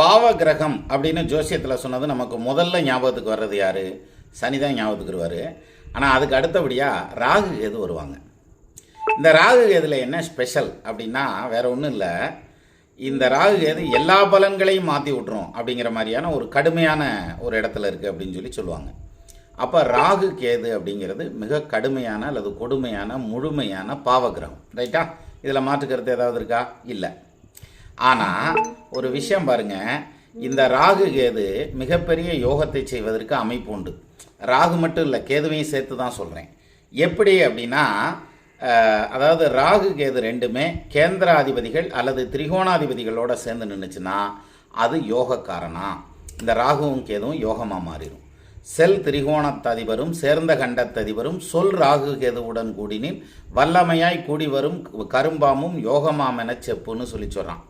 பாவ கிரகம் அப்படின்னு ஜோசியத்தில் சொன்னது நமக்கு முதல்ல ஞாபகத்துக்கு வர்றது யார்? சனி தான் ஞாபகத்துக்கு வருவார் ஆனால் அதுக்கு அடுத்தபடியாக ராகு கேது வருவாங்க. இந்த ராகு கேதுல என்ன ஸ்பெஷல் அப்படின்னா வேற ஒன்றும் இல்லை. இந்த ராகு கேது எல்லா பலன்களையும் மாற்றி விட்ரும் அப்படிங்கிற மாதிரியான ஒரு கடுமையான ஒரு இடத்துல இருக்குது அப்படின்னு சொல்லி சொல்லுவாங்க. அப்போ ராகு கேது அப்படிங்கிறது மிக கடுமையான அல்லது கொடுமையான முழுமையான பாவகிரகம். ரைட்டா? இதில் மாற்றுக்கிறது ஏதாவது இருக்கா? இல்லை. ஆனால் ஒரு விஷயம் பாருங்க. இந்த ராகு கேது மிகப்பெரிய யோகத்தை செய்வதற்கு அமைப்பு உண்டு. ராகு மட்டும் இல்லை கேதுவையும் சேர்த்து தான் சொல்கிறேன் எப்படி அப்படின்னா அதாவது ராகு கேது ரெண்டுமே கேந்திராதிபதிகள் அல்லது திரிகோணாதிபதிகளோட சேர்ந்து நின்றுச்சுன்னா அது யோகக்காரனா? இந்த ராகுவும் கேதுவும் யோகமாக மாறிடும் செல் திரிகோணத்ததிபரும் சேர்ந்த கண்டத்ததிபரும் சொல் ராகு கேதுவுடன் கூடினின் வல்லமையாய் கூடி வரும் கரும்பாமும் யோகமாம் எனச் செப்புன்னு சொல்லி சொல்கிறான்